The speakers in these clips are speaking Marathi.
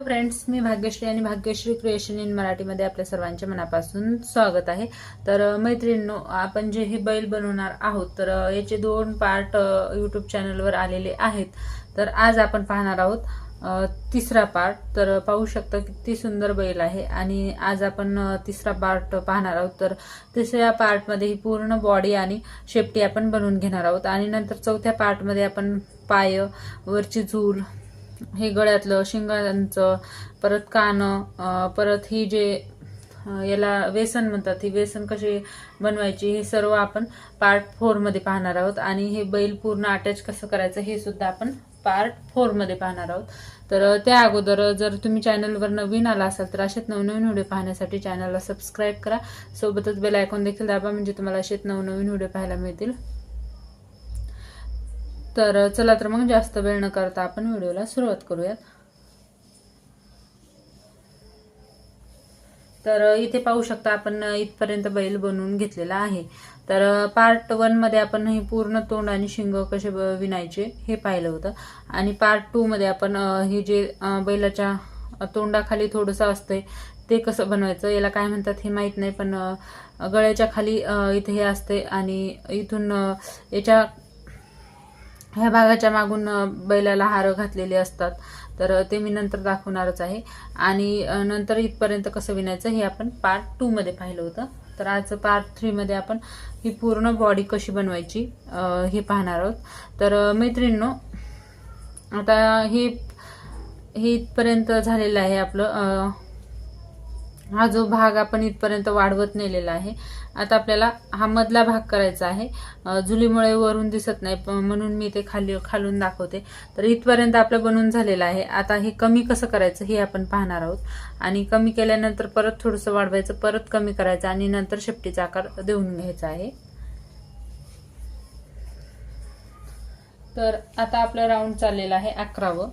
फ्रेंड्स मी भाग्यश्री आणि भाग्यश्री क्रिएशन इन मराठीमध्ये आपल्या सर्वांच्या मनापासून स्वागत आहे. तर मैत्रिणींनो आपण जे हे बैल बनवणार आहोत तर याचे दोन पार्ट यूट्यूब चॅनलवर आलेले आहेत. तर आज आपण पाहणार आहोत तिसरा पार्ट. तर पाहू शकता किती सुंदर बैल आहे. आणि आज आपण तिसरा पार्ट पाहणार आहोत. तर तिसऱ्या पार्टमध्ये ही पूर्ण बॉडी आणि शेपटी आपण बनवून घेणार आहोत. आणि नंतर चौथ्या पार्टमध्ये आपण पाय वरची झूल हे गळ्यातलं शिंगांचं परत कानं परत ही जे याला वेसन म्हणतात ही वेसन कशी बनवायची हे सर्व आपण पार्ट फोरमध्ये पाहणार आहोत. आणि हे बैल पूर्ण अटॅच कसं करायचं हे सुद्धा आपण पार्ट फोरमध्ये पाहणार आहोत. तर त्या अगोदर जर तुम्ही चॅनलवर नवीन आला असाल तर असेच नवनवीन व्हिडिओ पाहण्यासाठी चॅनलला सबस्क्राईब करा. सोबतच बेल आयकॉन देखील दाबा म्हणजे तुम्हाला असेच नवनवीन व्हिडिओ पाहायला मिळतील. तर चला तर मग जास्त वेळ न करता आपण व्हिडिओला सुरुवात करूयात. तर इथे पाहू शकता आपण इथपर्यंत बैल बनवून घेतलेला आहे. तर पार्ट वनमध्ये आपण हे पूर्ण तोंड आणि शिंग कसे विणायचे हे पाहिलं होतं. आणि पार्ट टूमध्ये आपण हे जे बैलाच्या तोंडाखाली थोडंसं असतंय ते कसं बनवायचं याला काय म्हणतात हे माहीत नाही पण गळ्याच्या खाली इथे हे असते आणि इथून याच्या ह्या भागाच्या मागून बैलाला हार घातलेले असतात. तर ते मी नंतर दाखवणारच आहे. आणि नंतर इथपर्यंत कसं विणायचं हे आपण पार्ट टू मध्ये पाहिलं होतं. तर आज पार्ट थ्री मध्ये आपण ही पूर्ण बॉडी कशी बनवायची हे पाहणार आहोत. तर मैत्रिणींनो आता हे हे इथपर्यंत झालेलं आहे आपलं हा जो भाग आपण इथपर्यंत वाढवत नेलेला आहे आता आपल्याला हा मधला भाग करायचा आहे. झुलीमुळे वरून दिसत नाही प- म्हणून मी ते खाली खालून दाखवते. तर इथपर्यंत आपलं बनून झालेलं आहे. आता हे कमी कसं करायचं हे आपण पाहणार आहोत. आणि कमी केल्यानंतर परत थोडंसं वाढवायचं परत कमी करायचं आणि नंतर शेपटीचा आकार देऊन घ्यायचा आहे. तर आता आपलं राऊंड चाललेलं आहे अकरावं.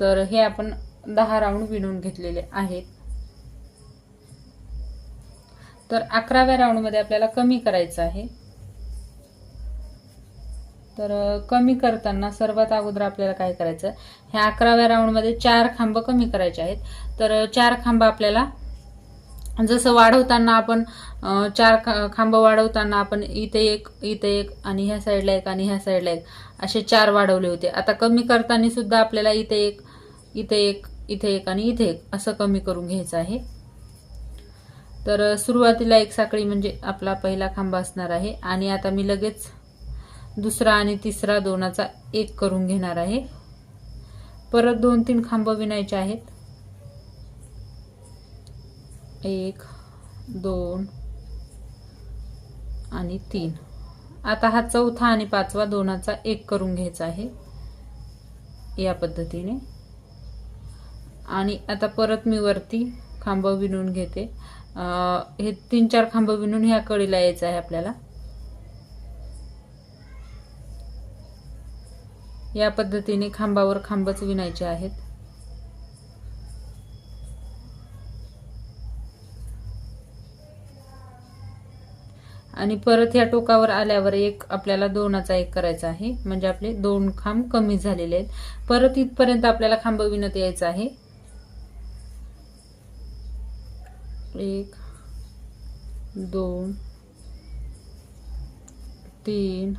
तर हे आपण दहा राऊंड विणून घेतलेले आहेत. तर अकराव्या राऊंडमध्ये आपल्याला कमी करायचं आहे. तर कमी करताना सर्वात अगोदर आपल्याला काय करायचं ह्या अकराव्या राऊंडमध्ये चार खांब कमी करायचे आहेत. तर चार खांब आपल्याला जसं वाढवताना आपण चार खांब वाढवताना आपण इथे एक इथे एक आणि ह्या साईडला एक आणि ह्या साईडला एक असे चार वाढवले होते. आता कमी करताना सुद्धा आपल्याला इथे एक इथे एक इथे एक आणि इथे एक असं कमी करून घ्यायचं आहे. तर सुरुवातीला एक साखळी म्हणजे आपला पहिला खांबा असणार आहे आणि आता मी लगेच दुसरा आणि तिसरा दोनाचा एक करून घेणार आहे. परत दोन तीन खांब विणायचे आहेत. एक दोन आणि तीन. आता हा चौथा आणि पाचवा दोनाचा एक करून घ्यायचा आहे या पद्धतीने. आणि आता परत मी वरती खांब विणून घेते. हे तीन चार खांब विणून ह्या कळीला यायचं आहे आपल्याला. या पद्धतीने खांबावर खांबच विणायचे आहेत. आणि परत ह्या टोकावर आल्यावर एक आपल्याला दोनाचा एक करायचा आहे. म्हणजे आपले दोन खांब कमी झालेले आहेत. परत इथपर्यंत आपल्याला खांब विणत यायचं आहे. एक दोन तीन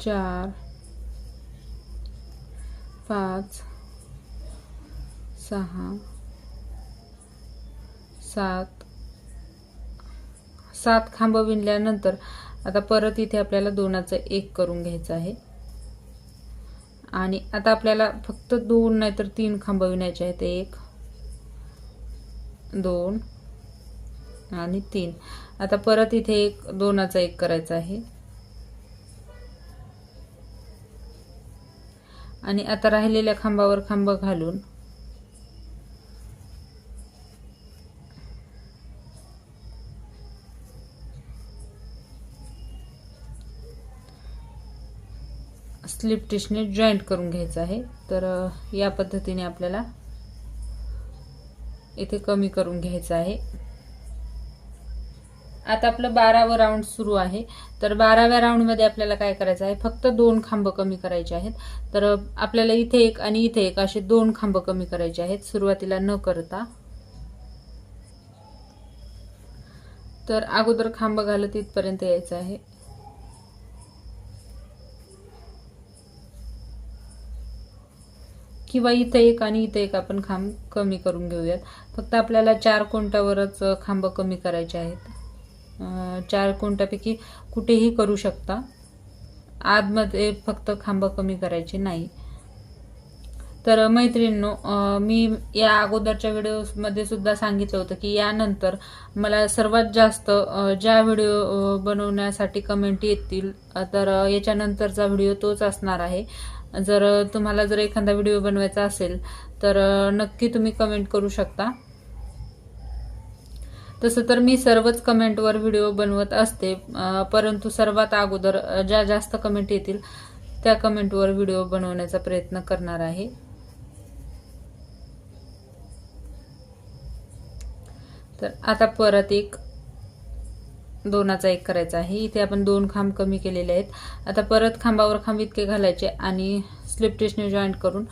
चार पाच सहा सात. सात खांब विणल्यानंतर आता परत इथे आपल्याला दोनाचं एक करून घ्यायचं आहे. आणि आता आपल्याला फक्त दोन नाहीतर तीन खांब विणायचे आहेत. एक दोन आणि तीन. आता परत इथे एक दोनाचा एक करायचा आहे. आणि आता राहिलेल्या खांबावर खांब घालून स्लिप टिशने जॉईंट करून घ्यायचं आहे. तर या पद्धतीने आपल्याला इथे कमी करून घ्यायचं आहे. आता आपलं बारावं राऊंड सुरू आहे. तर बाराव्या राऊंडमध्ये आपल्याला काय करायचं आहे? फक्त दोन खांब कमी करायचे आहेत. तर आपल्याला इथे एक आणि इथे एक असे दोन खांब कमी करायचे आहेत. सुरुवातीला न करता. तर अगोदर खांब घालत इथपर्यंत यायचं आहे. किंवा इथं एक आणि इथं एक आपण खांब कमी करून घेऊयात. फक्त आपल्याला चार कोंटावरच खांब कमी करायचे आहेत. चार कोणत्यापैकी कुठेही करू शकता. आतमध्ये फक्त खांब कमी करायचे नाही. तर मैत्रिणींनो मी या अगोदरच्या व्हिडिओमध्ये सुद्धा सांगितलं होतं की यानंतर मला सर्वात जास्त ज्या व्हिडिओ बनवण्यासाठी कमेंट येतील तर याच्यानंतरचा व्हिडिओ तोच असणार आहे. जर तुम्हाला जर एखादा व्हिडिओ बनवायचा असेल तर नक्की तुम्ही कमेंट करू शकता. तसं तर मी सर्वच कमेंटवर व्हिडिओ बनवत असते परंतु सर्वात अगोदर ज्या जास्त कमेंट येतील त्या कमेंटवर व्हिडिओ बनवण्याचा प्रयत्न करणार आहे. तर आता परत एक दोनाचा एक करायचा आहे. इथे आपण दोन खांब कमी केलेले आहेत. आता परत खांबावर खांब इतके घालायचे आणि स्लिप टेस्टने जॉईंट करून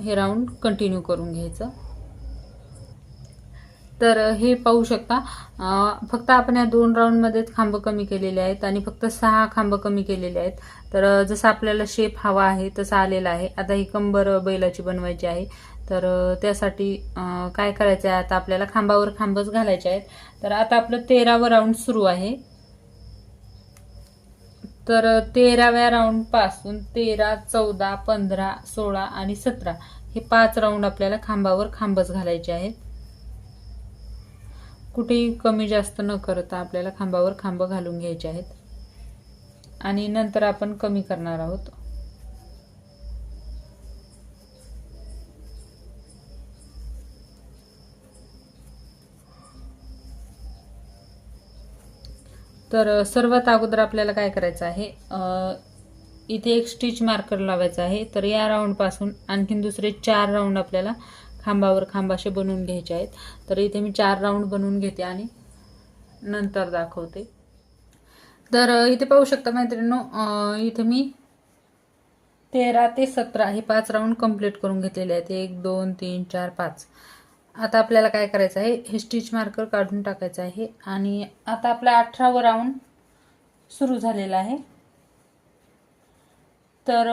हे राऊंड कंटिन्यू करून घ्यायचं. तर हे पाहू शकता फक्त आपण या दोन राऊंडमध्येच खांब कमी केलेले आहेत आणि फक्त सहा खांब कमी केलेले आहेत. तर जसं आपल्याला शेप हवा आहे तसा आलेला आहे. आता ही कंबर बैलाची बनवायची आहे. तर त्यासाठी काय करायचं आहे आता आपल्याला खांबावर खांबच घालायचे आहेत. तर आता आपलं तेरावं राऊंड सुरू आहे. तर तेराव्या राऊंडपासून तेरा चौदा पंधरा सोळा आणि सतरा हे पाच राऊंड आपल्याला खांबावर खांबच घालायचे आहेत. कुठेही कमी जास्त न करता आपल्याला खांबावर खांब घालून घ्यायचे आहेत. आणि नंतर आपण कमी करणार आहोत. तर सर्वात अगोदर आपल्याला काय करायचं आहे इथे एक स्टिच मार्कर लावायचा आहे. तर या राऊंडपासून आणखीन दुसरे चार राऊंड आपल्याला खांबावर खांबाशी बनवून घ्यायचे आहेत. तर इथे मी चार राऊंड बनवून घेते आणि नंतर दाखवते. तर इथे पाहू शकता मैत्रिणीनो इथे मी तेरा ते सतरा हे पाच राऊंड कंप्लीट करून घेतलेले आहेत. एक दोन तीन चार पाच. आता आपल्याला काय करायचं आहे? हे स्टिच मार्कर काढून टाकायचं आहे आणि आता आपला अठरावं राऊंड सुरू झालेला आहे. तर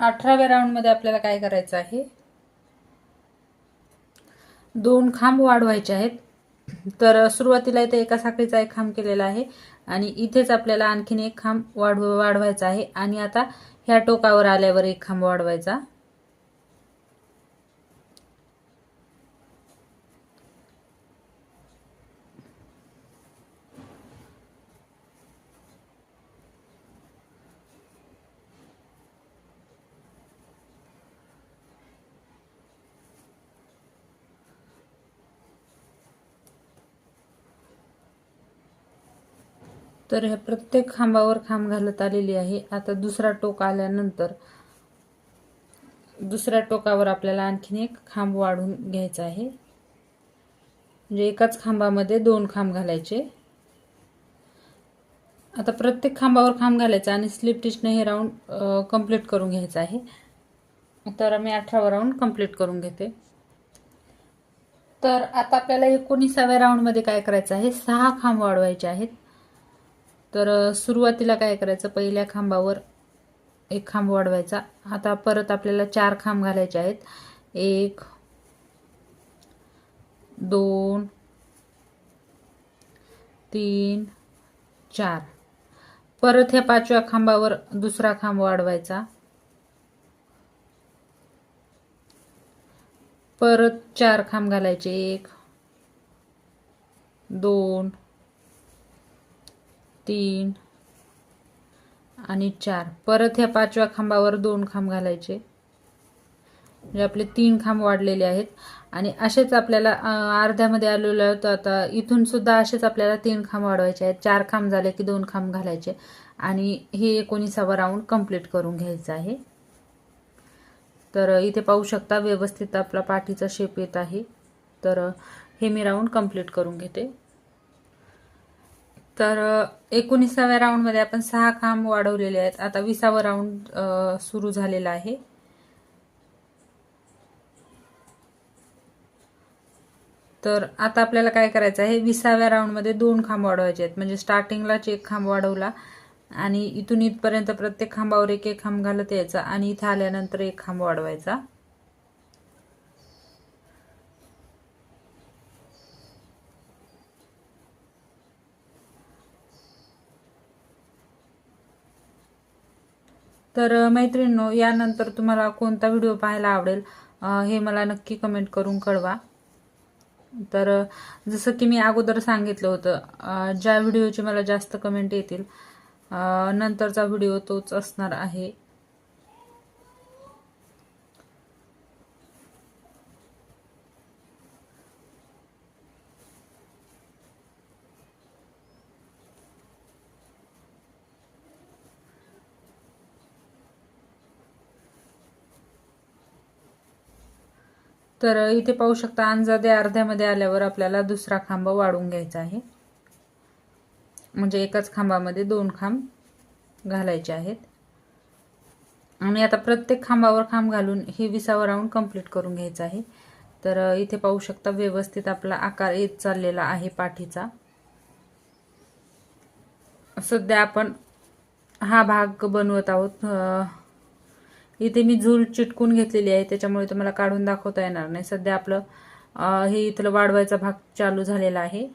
अठराव्या राऊंडमध्ये आपल्याला काय करायचं आहे? दोन खांब वाढवायचे आहेत. तर सुरुवातीला इथे एका साखळीचा एक खांब केलेला आहे आणि इथेच आपल्याला आणखीन एक खांब वाढव वाढवायचा आहे आणि आता ह्या टोकावर आल्यावर एक खांब वाढवायचा. तर हे प्रत्येक खांबावर खांब घालत आलेली आहे. आता दुसरा टोक आल्यानंतर दुसऱ्या टोकावर आपल्याला आणखीन एक खांब वाढून घ्यायचा आहे. म्हणजे एकाच खांबामध्ये दोन खांब घालायचे. आता प्रत्येक खांबावर खांब घालायचा आणि स्लिप टिचने हे राऊंड कंप्लीट करून घ्यायचं आहे. तर मी अठरावा राऊंड कंप्लीट करून घेते. तर आता आपल्याला एकोणीसाव्या राऊंडमध्ये काय करायचं आहे? सहा खांब वाढवायचे आहेत. तर सुरुवातीला काय करायचं पहिल्या खांबावर एक खांब वाढवायचा. आता परत आपल्याला चार खांब घालायचे आहेत. एक दोन तीन चार. परत ह्या पाचव्या खांबावर दुसरा खांब वाढवायचा. परत चार खांब घालायचे. एक दोन तीन आणि चार. परत ह्या पाचव्या खांबावर दोन खांब घालायचे. म्हणजे आपले तीन खांब वाढलेले आहेत. आणि असेच आपल्याला अर्ध्यामध्ये आलेलो होतं आता इथून सुद्धा असेच आपल्याला तीन खांब वाढवायचे आहेत. चार खांब झाले की दोन खांब घालायचे. आणि हे एकोणीसावा राऊंड कंप्लीट करून घ्यायचं आहे. तर इथे पाहू शकता व्यवस्थित आपला पाठीचा शेप येत आहे. तर हे मी राऊंड कंप्लीट करून घेते. तर एकोणीसाव्या राऊंडमध्ये आपण सहा खांब वाढवलेले आहेत. आता विसावा राऊंड सुरू झालेला आहे. तर आता आपल्याला काय करायचं आहे? विसाव्या राऊंडमध्ये दोन खांब वाढवायचे आहेत. म्हणजे स्टार्टिंगलाच एक खांब वाढवला आणि इथून इथपर्यंत प्रत्येक खांबावर एक एक खांब घालत यायचा आणि इथं आल्यानंतर एक खांब वाढवायचा. तर मैत्रिणींनो यानंतर तुम्हाला कोणता व्हिडिओ पाहायला आवडेल हे मला नक्की कमेंट करून कळवा. तर जसं की मी अगोदर सांगितलं होतं ज्या व्हिडिओचे मला जास्त कमेंट येतील नंतरचा व्हिडिओ तोच असणार आहे. तर इथे पाहू शकता अंजादे अर्ध्यामध्ये आल्यावर आपल्याला दुसरा खांब वाढून घ्यायचा आहे. म्हणजे एकाच खांबामध्ये दोन खांब घालायचे आहेत. आणि आता प्रत्येक खांबावर खांब घालून हे विसावं राऊंड कंप्लीट करून घ्यायचं आहे. तर इथे पाहू शकता व्यवस्थित आपला आकार येत चाललेला आहे पाठीचा. सध्या आपण हा भाग बनवत आहोत इथे मी झूल चिटकून घेतलेली आहे त्याच्यामुळे तुम्हाला काढून दाखवता येणार नाही. सध्या आपलं हे इथलं वाढवायचा भाग चालू झालेला आहे.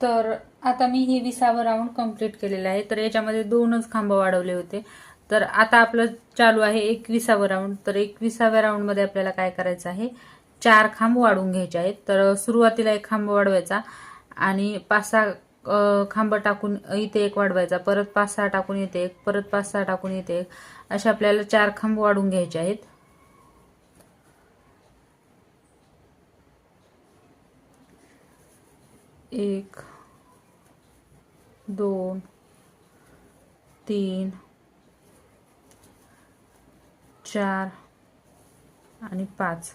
तर आता मी हे विसावं राऊंड कंप्लीट केलेलं आहे. तर याच्यामध्ये दोनच खांब वाढवले होते. तर आता आपलं चालू आहे एकविसावं राऊंड तर एकविसाव्या राऊंडमध्ये आपल्याला काय करायचं आहे? चार खांब वाढवून घ्यायचे आहेत. तर सुरुवातीला एक खांब वाढवायचा आणि पाच सहा खांब टाकून इथे एक वाढवायचा परत पाच सहा टाकून इथे एक परत पाच सहा टाकून इथे एक. असे आपल्याला चार खांब वाढून घ्यायचे आहेत. एक दोन तीन चार आणि पाच.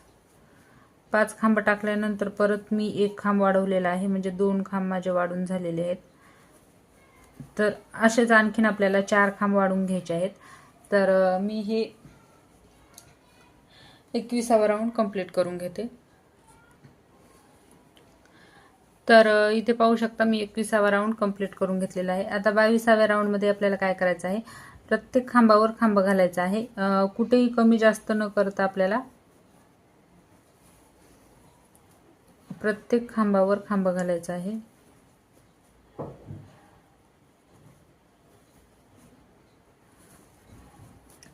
पाच खांब टाकल्यानंतर परत मी एक खांब वाढवलेला आहे म्हणजे दोन खांब माझे वाढून झालेले आहेत. तर असेच आणखीन आपल्याला चार खांब वाढून घ्यायचे आहेत. तर मी हे एकविसावा राऊंड कंप्लीट करून घेते. तर इथे पाहू शकता मी एकविसावा राऊंड कंप्लीट करून घेतलेला आहे. आता बावीसाव्या राऊंडमध्ये आपल्याला काय करायचं आहे? प्रत्येक खांबावर खांब घालायचा आहे. कुठेही कमी जास्त न करता आपल्याला प्रत्येक खांबावर खांब घालायचा आहे.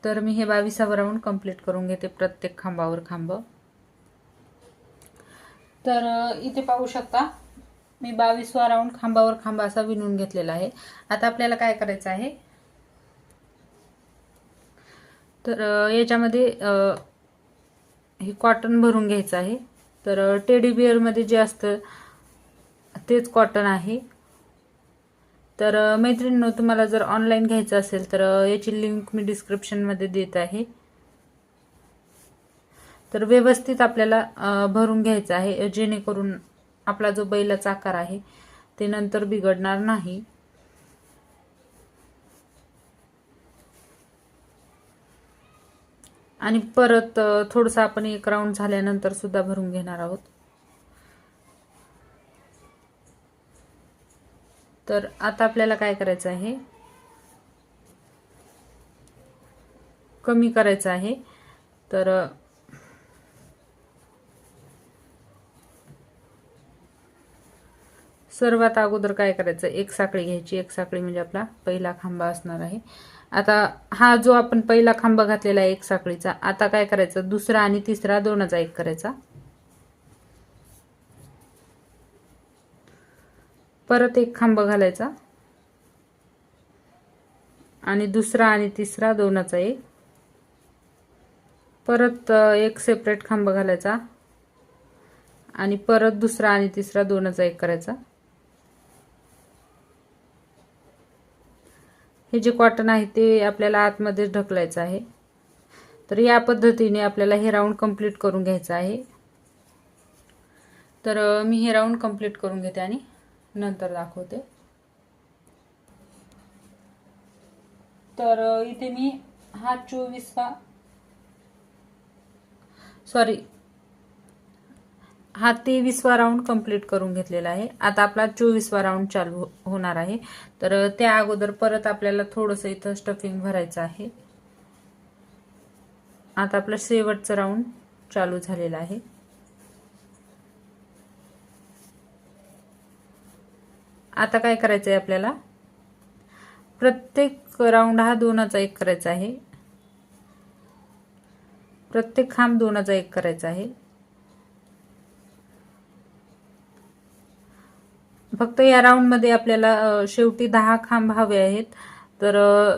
तर मी हे बावीसावं राऊंड कंप्लीट करून घेते प्रत्येक खांबावर खांब. तर इथे पाहू शकता मी बावीसवा राऊंड खांबावर खांबा असा विणून घेतलेला आहे. आता आपल्याला काय करायचं आहे? तर याच्यामध्ये हे कॉटन भरून घ्यायचं आहे. तर टेडी बिअरमध्ये जे असतं तेच कॉटन आहे. तर मैत्रिणींनो तुम्हाला जर ऑनलाईन घ्यायचं असेल तर याची लिंक मी डिस्क्रिप्शनमध्ये देत आहे. तर व्यवस्थित आपल्याला भरून घ्यायचं आहे जेणेकरून आपला जो बैलाचा आकार आहे ते नंतर बिघडणार नाही. आणि परत थोडंसं आपण एक राऊंड झाल्यानंतर सुद्धा भरून घेणार आहोत. तर आता आपल्याला काय करायचं आहे? कमी करायचं आहे. तर सर्वात अगोदर काय करायचं? एक साखळी घ्यायची. एक साखळी म्हणजे आपला पहिला खांबा असणार आहे. आता हा जो आपण पहिला खांब घातलेला आहे एक साखळीचा आता काय करायचं? दुसरा आणि तिसरा दोनाचा एक करायचा. परत एक खांब घालायचा. आणि दुसरा आणि तिसरा दोनाचा एक. परत एक सेपरेट खांब घालायचा. आणि परत दुसरा आणि तिसरा दोनाचा एक करायचा. हे जे कॉटन आहे ते आपल्याला आतमध्ये ढकलायचं आहे. तर या पद्धतीने आपल्याला हे राऊंड कंप्लीट करून घ्यायचं आहे. तर मी हे राऊंड कंप्लीट करून घेते आणि नंतर दाखवते. तर इथे मी हा चोवीसवा सॉरी हा तेवीसवा राऊंड कंप्लीट करून घेतलेला आहे. आता आपला चोवीसवा राऊंड चालू होणार आहे. तर त्या अगोदर परत आपल्याला थोडंसं इथं स्टफिंग भरायचं आहे. आता आपलं शेवटचं राऊंड चालू झालेलं आहे. आता काय करायचं आहे आपल्याला? प्रत्येक राऊंड हा दोनाचा एक करायचा आहे. प्रत्येक खांब दोनाचा एक करायचा आहे. फक्त या राऊंडमध्ये आपल्याला शेवटी दहा खांब हवे आहेत. तर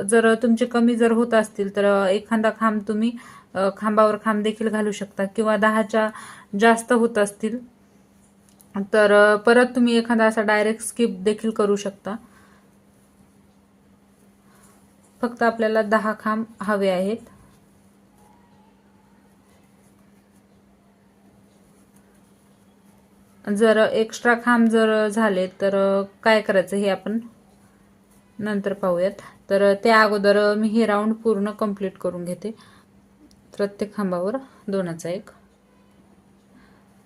जर तुमचे कमी जर होत असतील तर एखादा खांब तुम्ही खांबावर खांब देखील घालू शकता किंवा दहाच्या जास्त होत असतील तर परत तुम्ही एखादा असा डायरेक्ट स्किप देखील करू शकता. फक्त आपल्याला दहा खांब हवे आहेत. जर एक्स्ट्रा खांब जर झाले तर काय करायचं हे आपण नंतर पाहूयात. तर त्या अगोदर मी हे राऊंड पूर्ण कंप्लीट करून घेते. प्रत्येक खांबावर दोनाचा एक.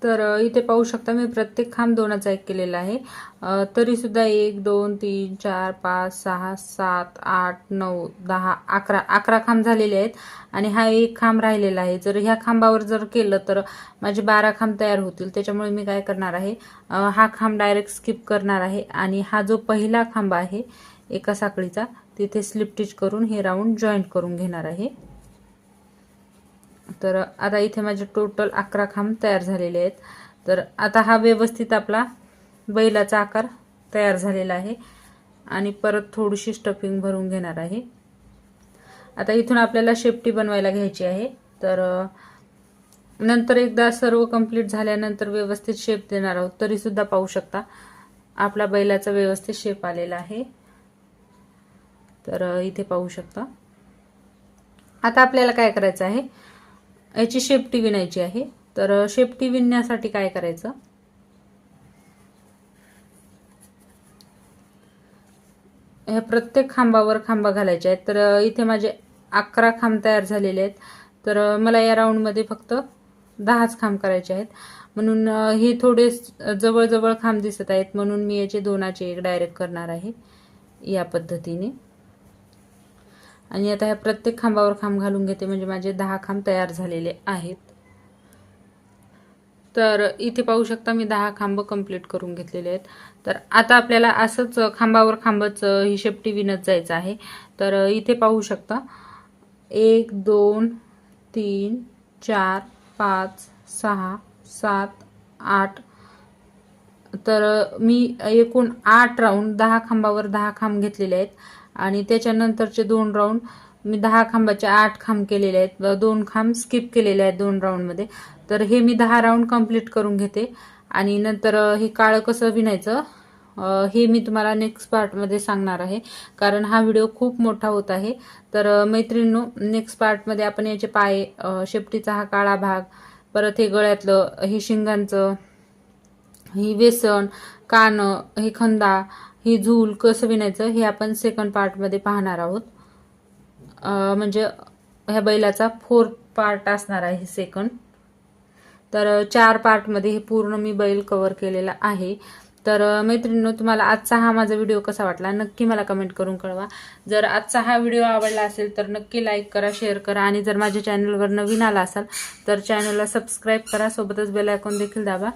तर इथे पाहू शकता मी प्रत्येक खांब दोनाचा एक केलेला आहे. तरीसुद्धा तरी सुद्धा एक दोन तीन चार पाच सहा सात आठ नऊ दहा अकरा अकरा खांब झालेले आहेत आणि हा एक खांब राहिलेला आहे. जर ह्या खांबावर जर केलं तर माझे बारा खांब तयार होतील. त्याच्यामुळे मी काय करणार आहे? हा खांब डायरेक्ट स्किप करणार आहे आणि हा जो पहिला खांब आहे एका साखळीचा तिथे स्लिप टिच करून हे राऊंड जॉईंट करून घेणार आहे. तर आता इथे माझे टोटल अकरा खांब तयार झालेले आहेत. तर आता हा व्यवस्थित आपला बैलाचा आकार तयार झालेला आहे. आणि परत थोडीशी स्टफिंग भरून घेणार आहे. आता इथून आपल्याला शेपटी बनवायला घ्यायची आहे. तर नंतर एकदा सर्व कंप्लीट झाल्यानंतर व्यवस्थित शेप देणार आहोत. तरीसुद्धा पाहू शकता आपला बैलाचा व्यवस्थित शेप आलेला आहे. तर इथे पाहू शकता. आता आपल्याला काय करायचं आहे? याची शेपटी विणायची आहे. तर शेपटी विणण्यासाठी काय करायचं? ह्या प्रत्येक खांबावर खांबा घालायचे आहेत. तर इथे माझे अकरा खांब तयार झालेले आहेत. तर मला या राऊंडमध्ये फक्त दहाच खांब करायचे आहेत. म्हणून हे थोडे जवळजवळ खांब दिसत आहेत. म्हणून मी याचे दोनाचे एक डायरेक्ट करणार आहे या पद्धतीने. आणि आता ह्या प्रत्येक खांबावर खांब घालून घेते म्हणजे माझे दहा खांब तयार झालेले आहेत. तर इथे पाहू शकता मी दहा खांब कंप्लीट करून घेतलेले आहेत. तर आता आपल्याला असंच खांबावर खांबच ही शेपटी विणत जायचं आहे. तर इथे पाहू शकता एक दोन तीन चार पाच सहा सात आठ. तर मी एकूण आठ राऊंड दहा खांबावर दहा खांब घेतलेले आहेत. आणि त्याच्यानंतरचे दोन राऊंड मी दहा खांबाचे आठ खांब केलेले आहेत. दोन खांब स्किप केलेले आहेत दोन राऊंडमध्ये तर हे मी दहा राऊंड कंप्लीट करून घेते. आणि नंतर हे काळं कसं विणायचं हे मी तुम्हाला नेक्स्ट पार्टमध्ये सांगणार आहे. कारण हा व्हिडिओ खूप मोठा होत आहे. तर अ, मैत्रिणींनो नेक्स्ट पार्टमध्ये आपण याचे पाय शेपटीचा हा काळा भाग परत हे गळ्यातलं हे शिंगांचं ही वेसण कान हे खंदा ही झूल कसं विणायचं हे आपण सेकंड पार्टमध्ये पाहणार आहोत. म्हणजे ह्या बैलाचा फोर्थ पार्ट असणार आहे सेकंड तर चार पार्टमध्ये हे पूर्ण मी बैल कव्हर केलेला आहे. तर मैत्रिणींनो तुम्हाला आजचा हा माझा व्हिडिओ कसा वाटला नक्की मला कमेंट करून कळवा. जर आजचा हा व्हिडिओ आवडला असेल तर नक्की लाईक करा शेअर करा आणि जर माझ्या चॅनलवर नवीन आला असाल तर चॅनलला सबस्क्राईब करा सोबतच बेल आयकॉन देखील दाबा.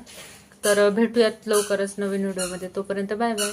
तर भेटूयात लवकरच नवीन व्हिडिओमध्ये तोपर्यंत बाय बाय